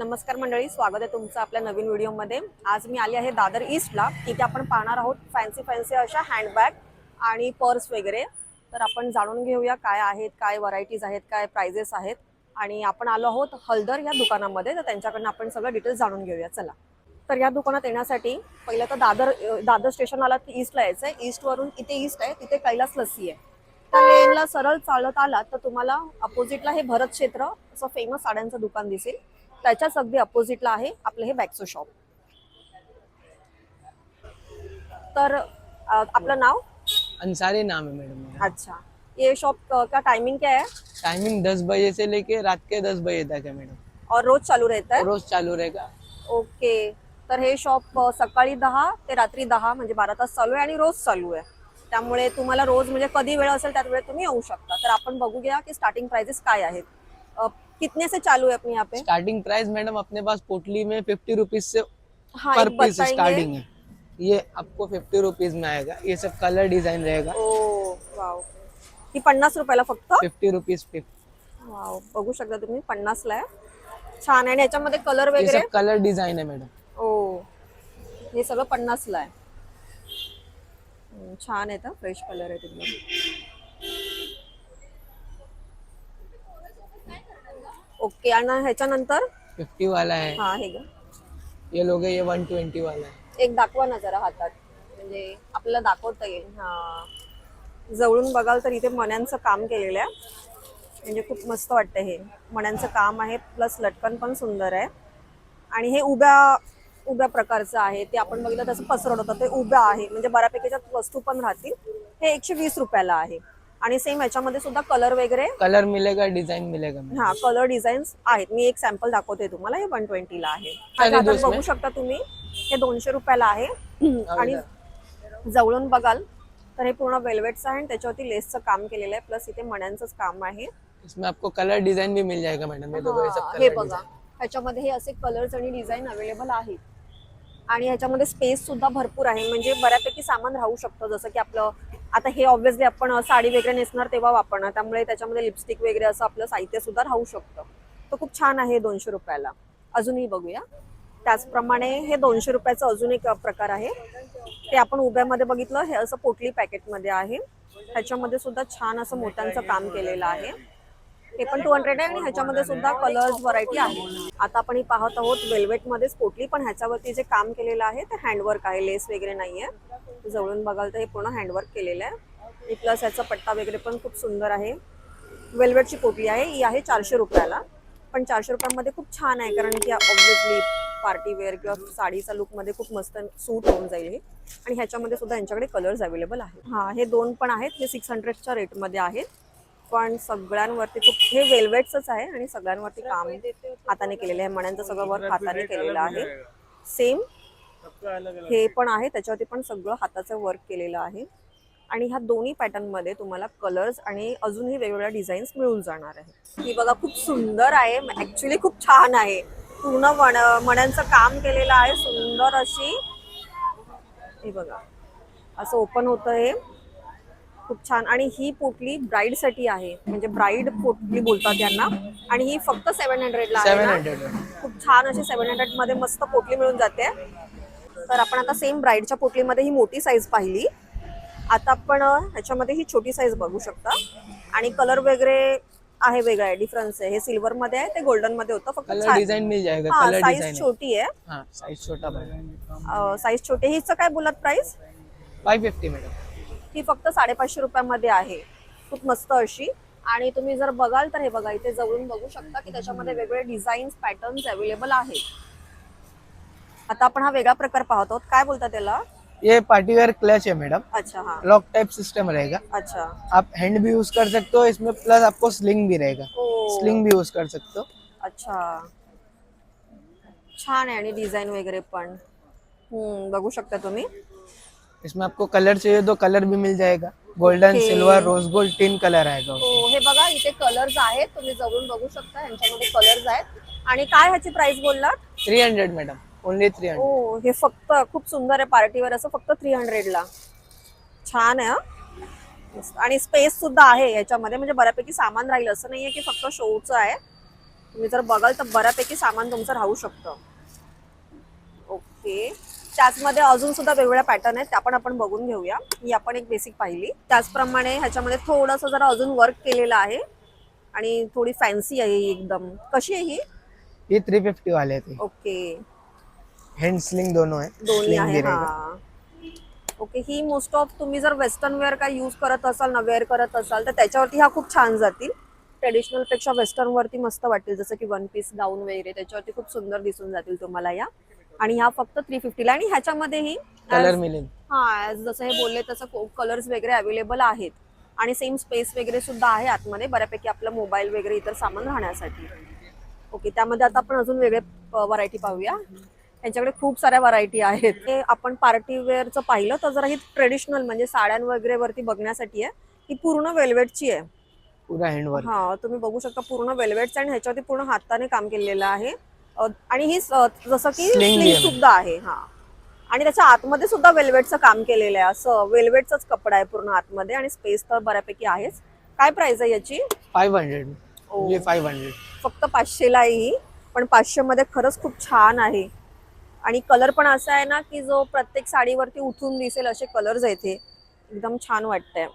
नमस्कार मंडळी स्वागत आहे तुमचं आपल्या नवीन व्हिडिओमध्ये. आज मी आली आहे दादर ईस्टला. तिथे आपण पाहणार आहोत फॅन्सी फॅन्सी अशा हँडबॅग आणि पर्स वगैरे. तर आपण जाणून घेऊया काय आहेत काय व्हरायटीज आहेत काय प्राइजेस आहेत. आणि आपण आलो आहोत हलदर या दुकानामध्ये तर त्यांच्याकडनं आपण सगळं डिटेल्स जाणून घेऊया. चला. तर या दुकानात येण्यासाठी पहिलं तर दादर दादर स्टेशन आला की ईस्टला यायचं आहे ईस्टवरून इथे ईस्ट आहे तिथे कैलास लस्सी आहे. त्या लेनला सरळ चालत आलात तर तुम्हाला अपोजिटला हे भरत क्षेत्र असं फेमस साड्यांचं दुकान दिसेल. त्याच्याच अगदी अपोजिटला आहे आपलं हे बॅक्सो शॉप तर अं, आपलं नाव? अंसारी नाम है मैडम मेरा. अच्छा. ये शॉप का टाइमिंग क्या है? टाइमिंग दस बजे से लेके रात के दस बजे तक है मैडम और रोज चालू रहता है? रोज चालू रहेगा. ओके तर हे शॉप अ, सकाळी दहा ते रात्री दहा म्हणजे बारा तास चालू आहे आणि रोज चालू आहे. त्यामुळे तुम्हाला रोज म्हणजे कधी वेळ असेल त्यात तुम्ही येऊ शकता. तर आपण बघूया की स्टार्टिंग प्राइजेस काय आहेत. अ, कितने से चालू है अपने यहाँ पे? स्टार्टिंग प्राइस मैडम अपने पास पोटली में फिफ्टी रुपीज से हाँ पर पीस स्टार्टिंग है। ये आपको फिफ्टी रुपीज में आएगा। ये सब कलर डिजाइन रहेगा। ही पन्नास रुपयाला फक्त? फिफ्टी रुपीज वाव बघू शकता तुम्ही पन्नासला आहे। छान आहे आणि याच्यामध्ये कलर वगैरे? कलर डिजाइन है मैडम ओ हे सगळं पन्नासला आहे। छान आहे फ्रेश कलर आहे एकदम ओके आणि ह्याच्यानंतर? फिफ्टी वाला है हा हे ये लोग ये वन ट्वेंटी वाला है एक दाखवा ना जरा हातात. म्हणजे आपल्याला दाखवता येईल. हा. जवळून बघाल तर इथे मण्यांचं काम केलेलं आहे. म्हणजे खूप मस्त वाटतं हे. मण्यांचं काम आहे प्लस लटकन पण सुंदर आहे. आणि हे उभ्या उभ्या प्रकारचं आहे. ते आपण बघितलं तसं पसरवत होतं. ते उभ्या आहे. म्हणजे बऱ्यापैकी त्याच्यात वस्तू पण राहतील. हे एकशे वीस रुपयाला आहे. आणि सेम याच्यामध्ये सुद्धा कलर वगैरे कलर मिलेगा डिजाइन मिलेगा हा कलर डिझाईन्स आहेत. मी एक सॅम्पल दाखवते तुम्हाला. हे वन ट्वेंटीला आहे. आता बघू शकता तुम्ही. हे दोनशे रुपयाला आहे. आणि जवळून बघाल तर हे पूर्ण वेल्वेटचं आहे आणि त्याच्यावरती लेसचं काम केलेलं आहे. प्लस इथे मण्यांचंच काम आहे. इसमें आपको कलर डिजाइन भी मिल जाएगा मैडम हा, बघा. ह्याच्यामध्ये हे असे कलर्स आणि डिझाईन अवेलेबल आहेत. आणि ह्याच्यामध्ये स्पेस सुद्धा भरपूर आहे. म्हणजे बऱ्यापैकी सामान राहू शकतं. जसं की आपलं आता हे ऑब्व्हियसली आपण साडी वगैरे नेसणार तेव्हा वापरणार. त्यामुळे त्याच्यामध्ये लिपस्टिक वगैरे असं आपलं साहित्य सुद्धा राहू शकतं. तर खूप छान आहे दोनशे रुपयाला. अजूनही बघूया. त्याचप्रमाणे हे दोनशे रुपयाचं अजून एक प्रकार आहे. ते आपण उभ्यामध्ये बघितलं. हे असं पोटली पॅकेटमध्ये आहे. त्याच्यामध्ये सुद्धा छान असं मोत्यांचं काम केलेलं आहे. हे पण टू हंड्रेड आहे आणि ह्याच्यामध्ये सुद्धा कलर्स व्हरायटी आहे. आता आपण ही पाहत आहोत वेल्वेटमध्येच पोटली पण ह्याच्यावरती जे काम केलेलं आहे ते हँडवर्क आहे लेस वगैरे नाही आहे जवळून बघाल तर हे पूर्ण हँडवर्क केलेलं आहे. प्लस ह्याचा पट्टा वगैरे पण खूप सुंदर आहे. वेल्वेटची पोटली आहे ही आहे चारशे रुपयाला. पण चारशे रुपयामध्ये खूप छान आहे कारण की ऑब्व्हियसली पार्टी वेअर किंवा साडीचा लुकमध्ये खूप मस्त सूट होऊन जाईल हे. आणि ह्याच्यामध्ये सुद्धा यांच्याकडे कलर्स अवेलेबल आहेत. हा हे दोन पण आहेत हे सिक्स हंड्रेडच्या रेटमध्ये आहेत. पण सगळ्यांवरती खूप हे वेल्वेटच आहे आणि सगळ्यांवरती काम हाताने केलेलं आहे. मण्यांचं सगळं वर्क हाताने केलेलं आहे. सेम हे पण आहे. त्याच्यावरती पण सगळं हाताचं वर्क केलेलं आहे. आणि ह्या दोन्ही पॅटर्नमध्ये तुम्हाला कलर्स आणि अजूनही वेगवेगळ्या डिझाईन्स मिळून जाणार आहे ही बघा खूप सुंदर आहे. ऍक्च्युली खूप छान आहे. पूर्ण मण मण्यांचं काम केलेलं आहे. सुंदर अशी. हे बघा. असं ओपन होतं हे. खूप छान. आणि ही पोटली ब्राईडसाठी आहे. म्हणजे ब्राईड पोटली बोलतात यांना. आणि ही फक्त सेव्हन आहे ना? हंड्रेड खूप छान अशी सेव्हन हंड्रेडमध्ये मस्त पोटली मिळून जाते. तर आपण आता सेम ब्राईडच्या पोटलीमध्ये ही मोठी साईज पाहिली. आता आपण अ, ह्याच्यामध्ये ही छोटी साईज बघू शकता. आणि कलर वगैरे आहे वेगळा आहे डिफरन्स आहे. हे सिल्वर मध्ये आहे ते गोल्डनमध्ये होतं. फक्त कलर छान. डिजाइन मिल जाएगा हा कलर साईज छोटी आहे. हाँ साइज छोटा मैडम साईज छोटी. आहे. हिचं काय बोलत प्राइस फाइव फिफ्टी मैडम ही फक्त साडेपाचशे रुपयामध्ये आहे. खूप मस्त अशी. आणि तुम्ही जर बघाल तर हे बघा इथे जवळून बघू शकता की त्याच्यामध्ये वेगवेगळे डिझाईन्स पॅटर्न्स अवेलेबल आहेत. आता आपण हा वेगळा प्रकार पाहतो काय बोलतात त्याला? ये पार्टी वेयर क्लच है मैडम अच्छा हा. लॉक टाइप सिस्टम रहेगा। अच्छा. आप हैंड भी यूज कर सकते हो इसमें प्लस आपको स्लिंग भी रहेगा। स्लिंग भी यूज कर सकते हो। अच्छा. छान आहे आणि डिझाईन वगैरे पण. हम्म बघू शकता तुम्ही. इसमें आपको कलर चाहिए तो कलर भी मिल जाएगा। Golden Okay. Silver rose gold तीन कलर आएगा हो हे बघा इथे कलर्स आहेत. तुम्ही जवळून बघू शकता यांच्यामध्ये कलर्स आहेत. आणि काय ह्याची प्राइस बोललात? Three hundred madam only three hundred हो फक्त खूप सुंदर आहे पार्टीवर. असं फक्त थ्री हंड्रेडला छान आहे. आणि स्पेस सुद्धा आहे याच्यामध्ये. म्हणजे बऱ्यापैकी सामान राहील. असं नाहीये की फक्त शोचं आहे. तुम्ही जर बघाल तर बऱ्यापैकी सामान तुमचं राहू शकतं. ओके त्याचमध्ये अजून सुद्धा वेगवेगळ्या पॅटर्न आहेत त्या पण आपण बघून घेऊया. ही आपण एक बेसिक पाहिली. त्याचप्रमाणे ह्याच्यामध्ये थोडंसं जरा अजून वर्क केलेलं आहे. आणि थोडी फॅन्सी आहे ही एकदम. कशी आहे ही? ये थ्री फिफ्टी वाले थे ओके हैंड स्लिंग दोनों है दोन्ही Sling आहे भी रहेगा। हा. ओके ही मोस्ट ऑफ तुम्ही जर वेस्टर्न वेअर काय यूज करत असाल ना वेअर करत असाल तर त्याच्यावरती ह्या खूप छान जातील. ट्रेडिशनलपेक्षा वेस्टर्न वरती मस्त वाटतील जसं की वन पीस गाऊन वगैरे त्याच्यावरती खूप सुंदर दिसून जातील तुम्हाला या. आणि ह्या फक्त थ्री फिफ्टीला आणि ह्याच्यामध्येही कलर मिलेंगे हा जसं हे बोलले तसं कलर्स वगैरे अवेलेबल आहेत. आणि सेम स्पेस वगैरे सुद्धा आहे आतमध्ये बऱ्यापैकी आपलं मोबाईल वगैरे इतर सामान राहण्यासाठी. ओके त्यामध्ये आता आपण अजून वेगळे व्हरायटी पाहूया. त्यांच्याकडे खूप साऱ्या व्हरायटी आहेत. हे आपण पार्टी वेअरचं पाहिलं तर जरा ही ट्रेडिशनल म्हणजे साड्यां वगैरे वरती बघण्यासाठी आहे. ही पूर्ण वेल्वेटची आहे. हा तुम्ही बघू शकता पूर्ण वेल्वेटचं आणि ह्याच्यावरती पूर्ण हाताने काम केलेलं आहे. आणि ही जसं की आहे. सुद्धा आहे हा. आणि त्याच्या आतमध्ये सुद्धा वेल्वेटचं काम केलेलं आहे असं वेल्वेटचाच कपडा आहे पूर्ण आतमध्ये आणि स्पेस तर बऱ्यापैकी आहेच. काय प्राइस आहे याची? Five hundred. ये फाइव हंड्रेड. फक्त पाचशेला आहे ही पण पाचशे मध्ये खरंच खूप छान आहे. आणि कलर पण असा आहे ना की जो प्रत्येक साडीवरती उठून दिसेल असे कलर्स आहेत एकदम छान वाटतंय.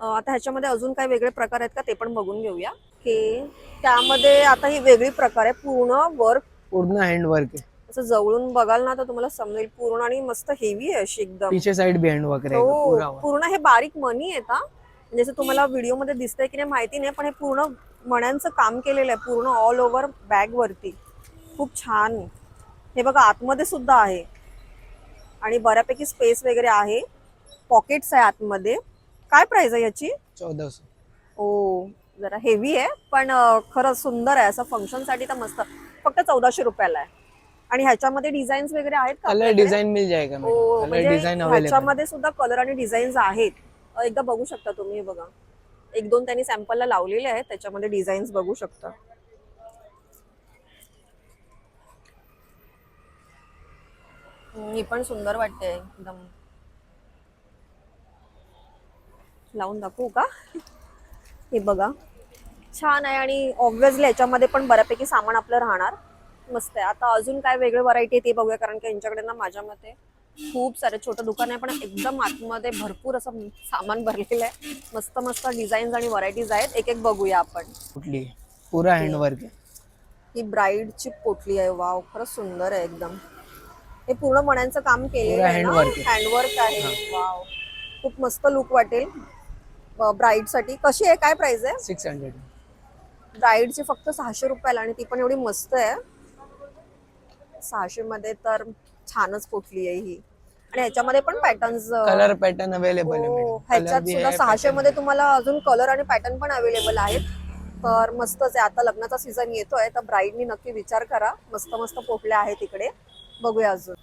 आता ह्याच्यामध्ये अजून काही वेगळे प्रकार आहेत का ते पण बघून घेऊया. की त्यामध्ये आता ही वेगळी प्रकार आहे पूर्ण वर्क पूर्ण हैंड वर्क है असं जवळून बघाल ना तर तुम्हाला समजेल पूर्ण आणि मस्त हेवी आहे अशी एकदम. पीछे साइड भी हैंड वर्क हो पूर्ण हे बारीक मनी आहेत हा. म्हणजे जसं तुम्हाला व्हिडिओमध्ये दिसतंय की नाही माहिती नाही पण हे पूर्ण मण्यांचं काम केलेलं आहे पूर्ण ऑल ओव्हर बॅग वरती. खूप छान. हे बघा आतमध्ये सुद्धा आहे. आणि बऱ्यापैकी स्पेस वगैरे आहे. पॉकेट्स आहे आतमध्ये. काय प्राइस आहे याची? चौदह सौ ओ जरा हेवी आहे पण अं, खरंच सुंदर आहे. असं फंक्शनसाठी तर मस्त. फक्त चौदाशे रुपयाला आहे. आणि ह्याच्यामध्ये डिझाईन्स वगैरे आहेत का कलर मिल जाएगा म्हणजे डिजाइन अवेलेबल ह्याच्यामध्ये सुद्धा कलर आणि डिझाईन्स आहेत. एकदा बघू शकता तुम्ही बघा. एक दोन त्यांनी सॅम्पलला लावलेले आहेत. त्याच्यामध्ये डिझाईन्स बघू शकता. ही पण सुंदर वाटते एकदम. लावून दाखवू का? हे बघा. छान आहे आणि ऑब्व्हियसली याच्यामध्ये पण बऱ्यापैकी सामान आपलं राहणार. मस्त आहे. आता अजून काय वेगळे व्हरायटी आहे ते बघूया कारण की यांच्याकडे ना माझ्या मते खूप सारे छोटं दुकान आहे पण एकदम आतमध्ये भरपूर असं सामान भरलेलं आहे. मस्त मस्त डिझाईन्स आणि व्हरायटीज आहेत. एक एक बघूया आपण. है पूरा हैंड वर्क है ब्राईडची पोटली आहे. वाव खरंच सुंदर आहे एकदम. हे पूर्ण मण्यांचं काम केलेलं ना? आहे. हँडवर्क आहे. वाव. खूप मस्त लुक वाटेल. ब्राईडसाठी कशी आहे? काय प्राइस आहे? सिक्स हंड्रेड ब्राईडची फक्त सहाशे रुपयाला आणि ती पण एवढी मस्त आहे. सहाशे मध्ये तर छानच पोटली आहे ही. आणि ह्याच्यामध्ये पण पॅटर्न्स कलर पैटर्न अवेलेबल ह्याच्यात सुद्धा सहाशे मध्ये तुम्हाला अजून कलर आणि पॅटर्न पण अवेलेबल आहेत. तर मस्तच आहे. आता लग्नाचा सीझन येतोय तर ब्राईडनी नक्की विचार करा. मस्त मस्त पोटल्या आहेत इकडे. बघूया अजून.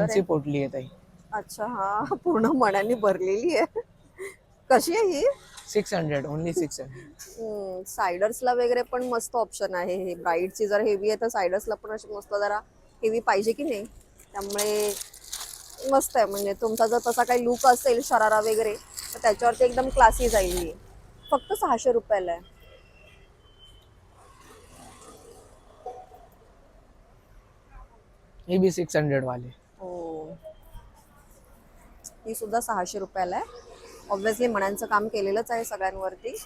आहे. पोटली है ताई. अच्छा हा. पूर्ण मण्याने भरलेली आहे. कशी आहे ही? Six hundred only six hundred सायडर्सला वगैरे पण मस्त ऑप्शन आहे हे. ब्राईडची जर हेवी आहे तर सायडर्सला पण अशी मस्त जरा हेवी पाहिजे की नाही? त्यामुळे मस्त आहे. म्हणजे तुमचा जर तसा काही लुक असेल शरारा वगैरे तर त्याच्यावरती एकदम क्लासी जाईल ही. फक्त सहाशे रुपयाला आहे. भी सिक्स हंड्रेड वाले. हो. ही सुद्धा सहाशे रुपयाला आहे. ऑब्व्हियसली मण्यांचं काम केलेलंच आहे सगळ्यांवरती.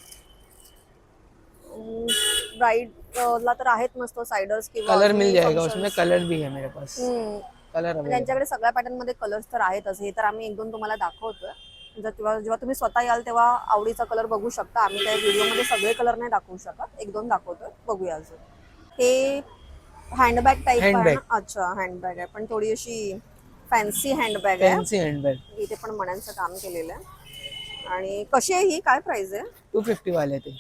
ब्राईडला तर आहेत मस्त सायडर्स किंवा कलर मिल जाएगा. उसमें कलर भी है मेरे पास. हम्म. कलर त्यांच्याकडे सगळ्या पॅटर्नमध्ये कलर्स तर आहेतच. हे तर आम्ही एक दोन तुम्हाला दाखवतोय. जर तेव्हा जेव्हा तुम्ही स्वतः याल तेव्हा आवडीचा कलर बघू शकता. आम्ही त्या व्हिडिओमध्ये सगळे कलर नाही दाखवू शकत. एक दोन दाखवतोय. बघूया अजून. हे हँडबॅग टाईप आहे Handbag. ना अच्छा हँडबॅग आहे. पण थोडी अशी फॅन्सी हँडबॅग आहे फैंसी हैंडबैग इथे पण मण्यांचं काम केलेलं आहे. आणि कशी आहे ही काय प्राइस आहे? टू फिफ्टी वाले थे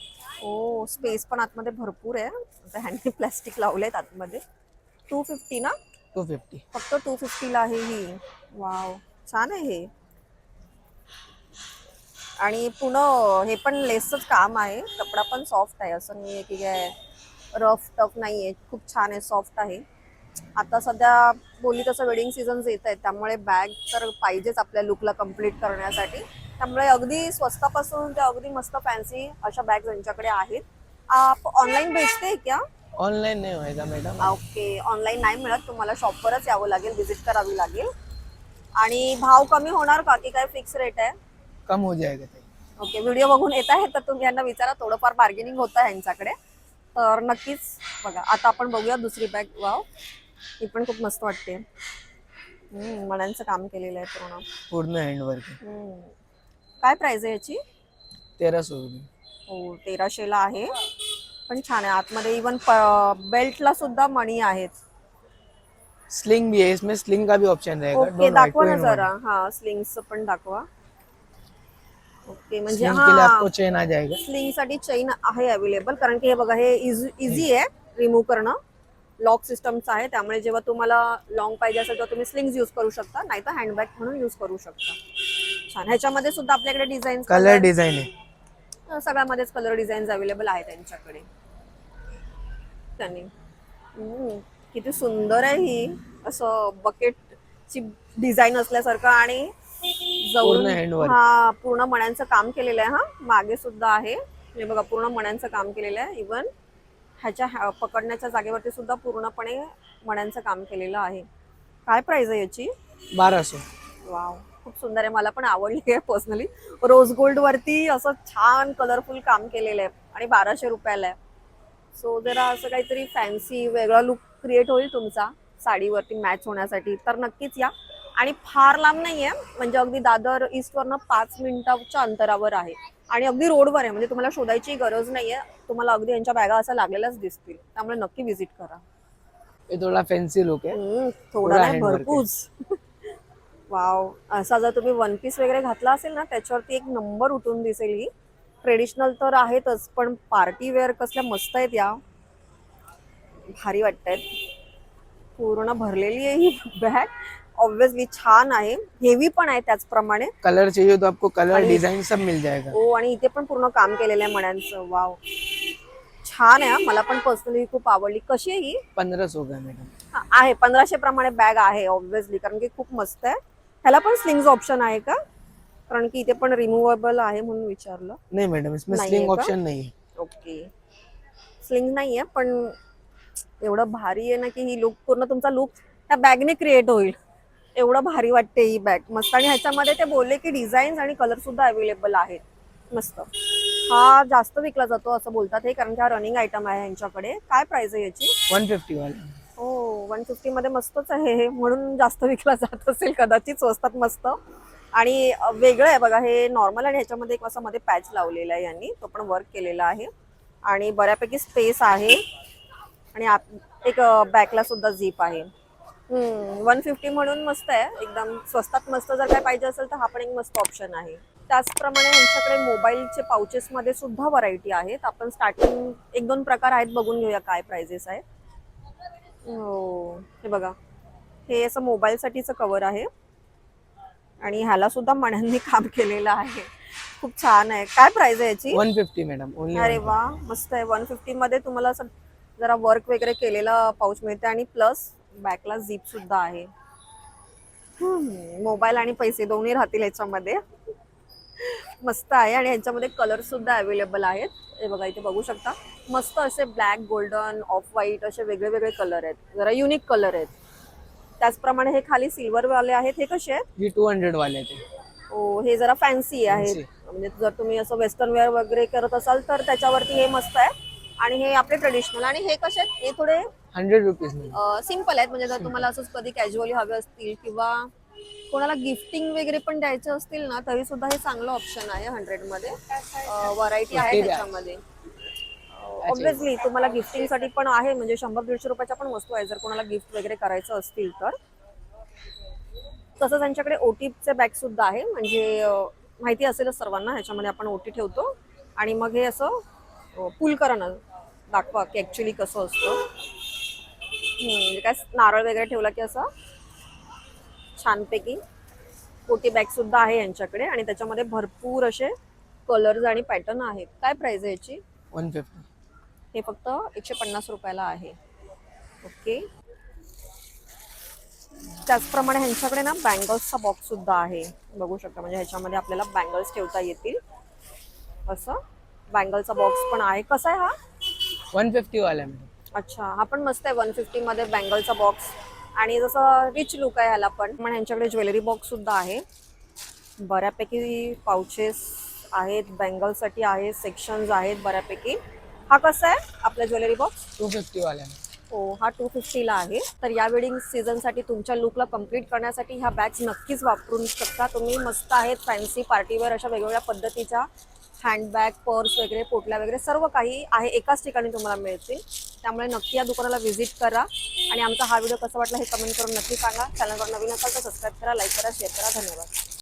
हो स्पेस पण आतमध्ये भरपूर आहे. आता हँडी प्लॅस्टिक लावलेत आतमध्ये. टू फिफ्टी ना? टू फिफ्टी फक्त टू फिफ्टीला आहे ही. वाव छान आहे हे. आणि पूर्ण हे पण लेसच काम आहे. कपडा पण सॉफ्ट आहे. असं नाही आहे की काय रफ टफ नाही आहे खूप छान आहे सॉफ्ट आहे. आता सध्या बोलली तसं वेडिंग सीझन येत आहे त्यामुळे बॅग तर पाहिजेच आपल्या लुकला कंप्लीट करण्यासाठी. त्यामुळे अगदी स्वस्तापासून ते अगदी मस्त फॅन्सी अशा बॅग यांच्याकडे आहेत. आप ऑनलाईन भेजते क्या? ऑनलाइन नहीं होएगा मैडम ओके ऑनलाईन नाही मिळत. तुम्हाला शॉपवरच यावं लागेल व्हिजिट करावी लागेल. आणि भाव कमी होणार का? की काय फिक्स रेट आहे? कम हो जाएगा ताई ओके व्हिडिओ बघून येत आहे तर तुम्ही यांना विचारा. थोडंफार बार्गेनिंग होत आहे यांच्याकडे तर नक्कीच बघा आता आपण बघूया दुसरी बॅग वाव ही पण खूप मस्त वाटते. हम्म, मण्यांचं काम केलेलं आहे पूर्ण. पूर्ण हैंड वर्क है हम्म. काय प्राइस आहे याची? रुपये. हो तेराशेला आहे. पण छान आहे. आतमध्ये इवन बेल्टला सुद्धा मणी आहेत. स्लिंग भी है इसमें स्लिंग का भी ऑप्शन रहेगा ओके दाखवा ना. जरा. हा स्लिंग्स पण दाखवा. ओके म्हणजे Sling के लिए आपको चेन आ जाएगा. स्लिंगसाठी चेन आहे अवेलेबल कारण की हे बघा हे इझी आहे रिमूव्ह करणं. लॉक सिस्टमचं आहे. त्यामुळे जेव्हा तुम्हाला लॉंग पाहिजे असेल तेव्हा तुम्ही स्लिंग्स यूज करू शकता. नाही तर हँडबॅग म्हणून यूज करू शकता. छान. ह्याच्यामध्ये सुद्धा आपल्याकडे डिझाईन कलर डिजाइन है सगळ्यामध्येच कलर डिझाईन्स अवेलेबल आहे त्यांच्याकडे त्यांनी. किती सुंदर आहे ही. असं बकेटची डिझाईन असल्यासारखं आणि जवळून. हा पूर्ण मण्यांचं काम केलेलं आहे हा. मागे सुद्धा आहे. हे बघा पूर्ण मण्यांचं काम केलेलं आहे. इवन ह्याच्या ह्या- पकडण्याच्या जागेवरती सुद्धा पूर्णपणे मण्यांचं काम केलेलं आहे. काय प्राइस आहे याची? बारह सौ वाव खूप सुंदर आहे मला पण आवडली आहे पर्सनली रोज गोल्ड वरती असं छान कलरफुल काम केलेलं आहे आणि बाराशे रुपयाला आहे. सो जरा असं काहीतरी फॅन्सी वेगळा लुक क्रिएट होईल तुमचा साडीवरती मॅच होण्यासाठी. तर नक्कीच या. आणि फार लांब नाहीये म्हणजे अगदी दादर ईस्टवरनं पाच मिनिटाच्या अंतरावर आहे. आणि अगदी रोडवर आहे म्हणजे तुम्हाला शोधायची गरज नाहीये. तुम्हाला अगदी यांच्या बॅगा असा लागलेल्याच दिसतील. त्यामुळे नक्की व्हिजिट करा. ये थोड़ा फैंसी लुक है हम्म, थोडा नाही आहे. भरपूर. वाव. असा जर तुम्ही वन पीस वगैरे घातला असेल ना त्याच्यावरती एक नंबर उठून दिसेल ही. ट्रेडिशनल तर आहेतच पण पार्टी वेअर कसल्या मस्त आहेत या. भारी वाटतायत पूर्ण भरलेली आहे ही बॅग ऑब्विसली छान आहे. हेवी पण आहे त्याचप्रमाणे. कलर चाहिए तो आपको कलर डिजाइन सब मिल जाएगा. हो आणि इथे पण पूर्ण काम केलेलं आहे मण्यांचं. वाव. छान आहे. मला पण पर्सनली खूप आवडली. कशी आहे ही? पंद्रह सौ मैडम आहे. पंधराशे प्रमाणे बॅग आहे ऑब्व्हियसली कारण की खूप मस्त आहे. ह्याला पण स्लिंग्स ऑप्शन आहे का? कारण की इथे पण रिमुवेबल आहे म्हणून विचारलं. नहीं मैडम इसमें स्लिंग का? ऑप्शन नहीं है ओके स्लिंग नाहीये पण एवढं भारी आहे ना की ही लुक पूर्ण तुमचा लुक त्या बॅगने क्रिएट होईल. एवढं भारी वाटते ही बॅग मस्त. आणि ह्याच्यामध्ये ते बोलले की डिझाईन्स आणि कलर सुद्धा अवेलेबल आहेत. मस्त. हा जास्त विकला जातो असं बोलतात हे कारण की हा रनिंग आयटम आहे यांच्याकडे काय प्राइस आहे याची? वन फिफ्टी वाला. हो वन फिफ्टी मध्ये मस्तच आहे हे. म्हणून जास्त विकला जात असेल कदाचित स्वस्तात मस्त. आणि वेगळं आहे बघा हे नॉर्मल आणि ह्याच्यामध्ये एक असं मध्ये पॅच लावलेला आहे यांनी. तो पण वर्क केलेला आहे. आणि बऱ्यापैकी स्पेस आहे. आणि आत एक बॅकला सुद्धा झीप आहे. वन फिफ्टी म्हणून मस्त आहे. एकदम स्वस्तात मस्त जर काय पाहिजे असेल तर हा पण एक मस्त ऑप्शन आहे. त्याचप्रमाणे यांच्याकडे मोबाईलचे पाउचेसमध्ये सुद्धा व्हरायटी आहेत. आपण स्टार्टिंग एक दोन प्रकार आहेत बघून घेऊया काय प्राइजेस आहेत. हो. हे बघा. हे असं मोबाईल साठीचं कवर आहे. आणि ह्याला सुद्धा मण्यांनी काम केलेलं आहे. खूप छान आहे. काय प्राइस आहे याची? वन फिफ्टी मैडम अरे वा. मस्त आहे. वन फिफ्टी मध्ये तुम्हाला असं जरा वर्क वगैरे केलेला पाऊच मिळते आणि प्लस बॅकला झीप सुद्धा आहे. मोबाईल आणि पैसे दोन्ही राहतील याच्यामध्ये. मस्त आहे आणि यांच्यामध्ये कलर सुद्धा अवेलेबल आहेत. हे बघा इथे बघू शकता. मस्त असे ब्लॅक गोल्डन ऑफ व्हाईट असे वेगळे वेगळे कलर आहेत. जरा युनिक कलर आहेत. त्याचप्रमाणे हे खाली सिल्वर वाले आहेत. हे कसे आहेत? टू हंड्रेड वाले थे ओ हे जरा फॅन्सी आहेत. म्हणजे जर तुम्ही असं वेस्टर्न वेअर वगैरे करत असाल तर त्याच्यावरती हे मस्त आहे. आणि हे आपले ट्रेडिशनल आणि हे कसे आहेत? हे थोडे हंड्रेड रुपीज सिंपल आहेत. म्हणजे जर तुम्हाला असंच कधी कॅज्युअली हवे असतील किंवा कोणाला गिफ्टिंग वगैरे पण द्यायचे असतील ना तरी सुद्धा हे चांगलं ऑप्शन आहे हंड्रेडमध्ये. व्हरायटी आहे. त्याच्यामध्ये. ऑब्विसली तुम्हाला गिफ्टिंगसाठी पण आहे म्हणजे शंभर दीडशे रुपयाच्या पण वस्तू आहे जर कोणाला गिफ्ट वगैरे करायचं असतील तर. तसंच त्यांच्याकडे ओटीचे बॅग सुद्धा आहे म्हणजे माहिती असेलच सर्वांना ह्याच्यामध्ये आपण ओटी ठेवतो. आणि मग हे असं पुल करणं दाखवा की ऍक्च्युली कसं असतं. म्हणजे काय नारळ वगैरे ठेवला की असं छानपैकी ओटी बॅग सुद्धा आहे यांच्याकडे आणि त्याच्यामध्ये भरपूर असे कलर्स आणि पॅटर्न आहेत. काय प्राइस आहे याची? वन फिफ्टी हे फक्त एकशे पन्नास रुपयाला आहे. ओके त्याचप्रमाणे ह्यांच्याकडे ना बँगल्सचा बॉक्स सुद्धा आहे. बघू शकता म्हणजे ह्याच्यामध्ये आपल्याला बँगल्स ठेवता येतील. असं. बँगलचा बॉक्स पण आहे. कसा आहे हा? वन फिफ्टी वाला अच्छा हा पण मस्त आहे. वन फिफ्टी मध्ये बँगलचा बॉक्स आणि जसं रिच लुक आहे ह्याला पण. पण ह्यांच्याकडे ज्वेलरी बॉक्स सुद्धा आहे. बऱ्यापैकी पाउचेस आहेत बँगलसाठी आहेत सेक्शन्स आहेत बऱ्यापैकी. हा कसा आहे आपला ज्वेलरी बॉक्स टू फिफ्टी वाले में हो हा टू फिफ्टीला आहे. तर या वेडिंग सीझनसाठी तुमच्या लुकला कंप्लीट करण्यासाठी ह्या बॅग्स नक्कीच वापरून शकता. तुम्ही मस्त आहेत फॅन्सी पार्टीवेअर अशा वेगवेगळ्या पद्धतीच्या हँडबॅग पर्स वगैरे पोटल्या वगैरे सर्व काही आहे एकाच ठिकाणी तुम्हाला मिळतील. त्यामुळे नक्की या दुकानाला व्हिजिट करा आणि आमचा हा व्हिडिओ कसा वाटला हे कमेंट करून नक्की सांगा. चॅनलवर नवीन असाल तर सबस्क्राईब करा लाईक करा शेअर करा. धन्यवाद.